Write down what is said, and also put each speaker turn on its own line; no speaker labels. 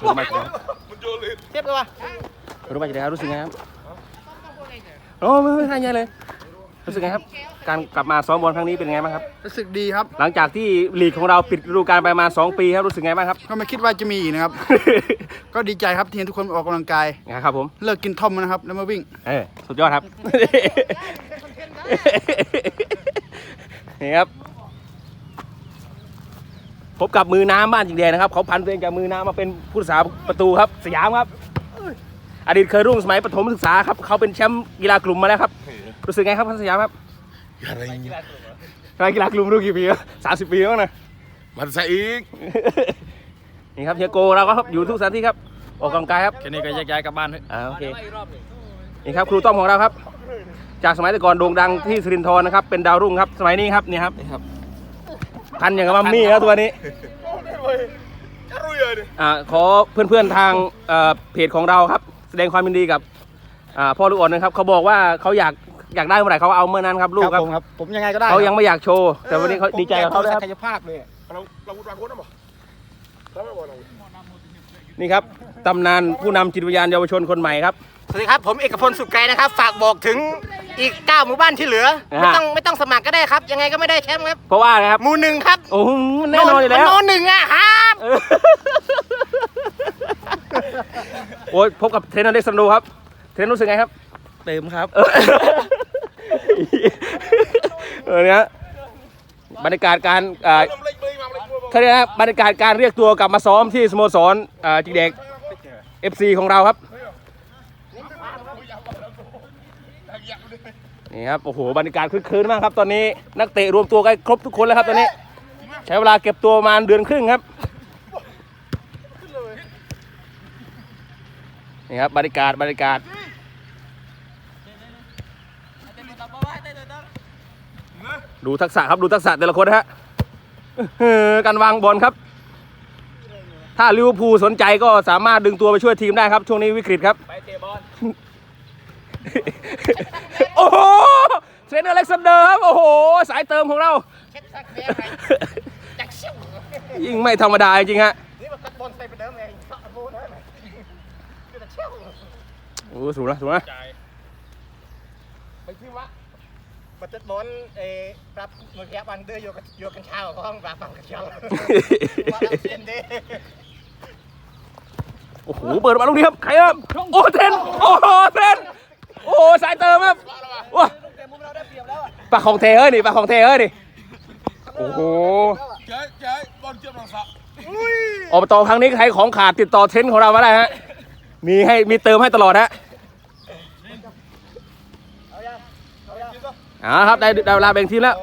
รู้มาจากไหน
เจ็บเลยวะ
รู้มาจากไหนครับรู้สึกไงครับโอ้ไม่ไม่ใช่เลย รู้สึกไงครับ การกลับมาซ้อมบอลครั้งนี้เป็นไงบ้างครับ
รู้สึกดีครับ
หลังจากที่ลีกของเราปิดฤดูกาลไปประมาณ2ปีครับรู้สึกไงบ้างครับ
ก็ไม่คิดว่าจะมีอีกนะครับ ก็ดีใจครับที่เห็นทุกคนออกกำลังกาย
นะครับผม
เลิกกินท่อมนะครับ แล้วมาวิ่ง
เออสุดยอดครับ นี่ครับ พบกับมือน้ำบ้านจิงแดงนะครับเขาพันตัวเองจากมือน้ำมาเป็นผู้รักษาประตูครับสยามครับ อดีตเคยรุ่งสมัยประถมศึกษาครับเขาเป็นแชมป์กีฬากลุ่มมาแล้วครับรู้สึกไงครับท่านสยามครับ
อะไรเงี้ย
กีฬากลุ่มรู้กี่ปีแล้วสามสิบปีแล้วนะ
มันใส่อีก
นี่ครับเฮียโกเราก็ครับอยู่ทุกสถานที่ครับออกกำลังกายครับ
แค่นี้ก็แยกย้ายกลับบ้านเถอะ
อ่าโอเคนี่ครับครูต้อมของเราครับ จากสมัยแต่ก่อนโด่งดังที่สิรินทรนะครับเป็นดาวรุ่งครับสมัยนี้ครับนี่ครับ พันอย่างกับมัมมี่ครับตัวนี้ อ่าขอเพื่อนๆทางเอ่อเพจของเราครับ แสดงความยินดีกับอ่าพ่อลูกอ่อนนะครับเขาบอกว่าเขาอยากอยากได้เมื่อไหร่เขาเอาเมื่อนั้นครับลูกครับ
ผมครับ ผมยังไงก็ได้
เขายังไม่อยากโชว์แต่วันนี้เขาดีใจกับเขาแล้วครับ
ศักยภาพเลย
เราเราพูดวางโค้ดนะบ่เราไม่บอกเรา
นี่ครับตำนานผู้นำจิตวิญญาณเยาวชนคนใหม่ครับ
สวัสดีครับ ผมเอกพลสุขไกรนะครับ ฝากบอกถึงอีก 9 หมู่บ้านที่เหลือ
นะฮะ
ไม่ต้องไม่ต้องสมัครก็ได้ครับ ยังไงก็ไม่ได้แชมป์ครับ
เพราะว่านะครับ
หมู่หนึ่งครับ
โอ้โหแน่นอนอยู่แล้ว
โนหนึ่งอะครับ
เออโอ้ยพบกับเทรนเนอร์เล็กซันโดครับ เทรนเนอร์รู้สึกไงครับ
เติมครับ
เออเออเนี่ยบรรยากาศการอ่าเขาเรียกนะบรรยากาศการเรียกตัวกลับมาซ้อมที่สโมสรอ่าจิกเด็ก FC ของเราครับ นี่ครับโอ้โหบรรยากาศคึกคืนมากครับ ตอนนี้นักเตะรวมตัวกันครบทุกคนแล้วครับตอนนี้ ใช้เวลาเก็บตัวประมาณเดือนครึ่งครับนี่ครับบรรยากาศบรรยากาศดูทักษะครับดูทักษะแต่ละคนฮะเออการวางบอลครับ ถ้าลิเวอร์พูลสนใจก็สามารถดึงตัวไปช่วยทีมได้ครับ ช่วงนี้วิกฤตครับไปเตะบอล โอ้โหเทรนเนอร์อเล็กซานเดอร์ครับ โอ้โห สายเติมของเรายิ่งไม่ธรรมดาจริงๆฮะ
นี่มันบอลใส่ไปเดิมเองโบ้ได้ไหม
โอ้สูงนะสูงนะ
ไปที่วะบัตรบอลเอปรับเมื่อกี้วันเดือยโยกันโยกันเช้าเขาปรับปรับกันเช้าว่าเราเซียนเด้
โอ้โห เปิดมาลูกนี้ครับ ใครครับ โอ้ เทรนโอ้โหเทรนโอ้โห สายเติมครับว้า ปากของเทเฮ้ยนี่ปากของเทเฮ้ยนี่โอ้โห
เจ๊เจ๊บอลเจี๊ยบหลังสะ
อบตครั้งนี้ใครของขาดติดต่อเทรนของเรามาได้ฮะมีให้มีเติมให้ตลอดฮะเอาละครับได้ได้เวลาแบ่งทีมแล้ว